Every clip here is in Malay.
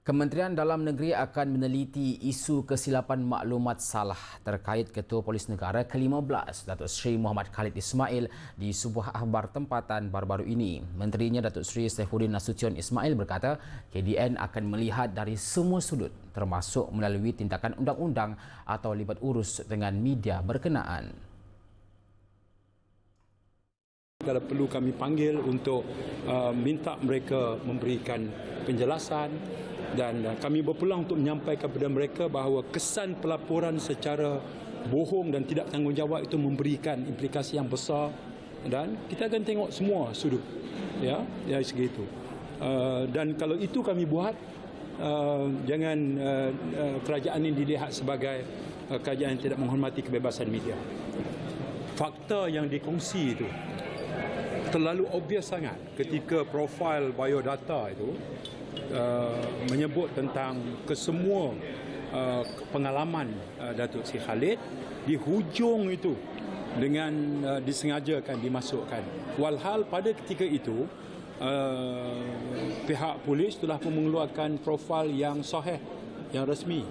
Kementerian Dalam Negeri akan meneliti isu kesilapan maklumat salah terkait Ketua Polis Negara ke-15 Datuk Seri Muhammad Khalid Ismail di sebuah akhbar tempatan baru-baru ini. Menterinya Datuk Seri Saifuddin Nasution Ismail berkata KDN akan melihat dari semua sudut termasuk melalui tindakan undang-undang atau libat urus dengan media berkenaan. Kalau perlu kami panggil untuk uh, minta mereka memberikan penjelasan dan uh, kami berpeluang untuk menyampaikan kepada mereka bahawa kesan pelaporan secara bohong dan tidak tanggungjawab itu memberikan implikasi yang besar dan kita akan tengok semua sudut ya ya segitu uh, dan kalau itu kami buat uh, jangan uh, uh, kerajaan ini dilihat sebagai uh, kerajaan yang tidak menghormati kebebasan media. Fakta yang dikongsi itu terlalu obvious sangat ketika profil biodata itu uh, menyebut tentang kesemua uh, pengalaman uh, Datuk Seri Khalid di hujung itu dengan uh, disengajakan dimasukkan. Walhal pada ketika itu uh, pihak polis telah mengeluarkan profil yang sahih yang rasmi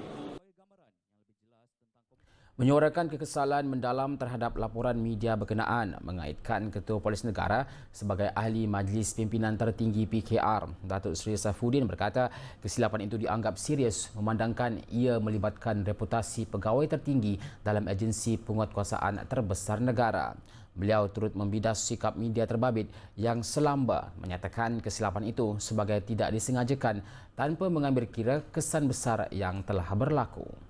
menyuarakan kekesalan mendalam terhadap laporan media berkenaan mengaitkan Ketua Polis Negara sebagai ahli Majlis Pimpinan Tertinggi PKR. Datuk Seri Saifuddin berkata kesilapan itu dianggap serius memandangkan ia melibatkan reputasi pegawai tertinggi dalam agensi penguatkuasaan terbesar negara. Beliau turut membidas sikap media terbabit yang selamba menyatakan kesilapan itu sebagai tidak disengajakan tanpa mengambil kira kesan besar yang telah berlaku.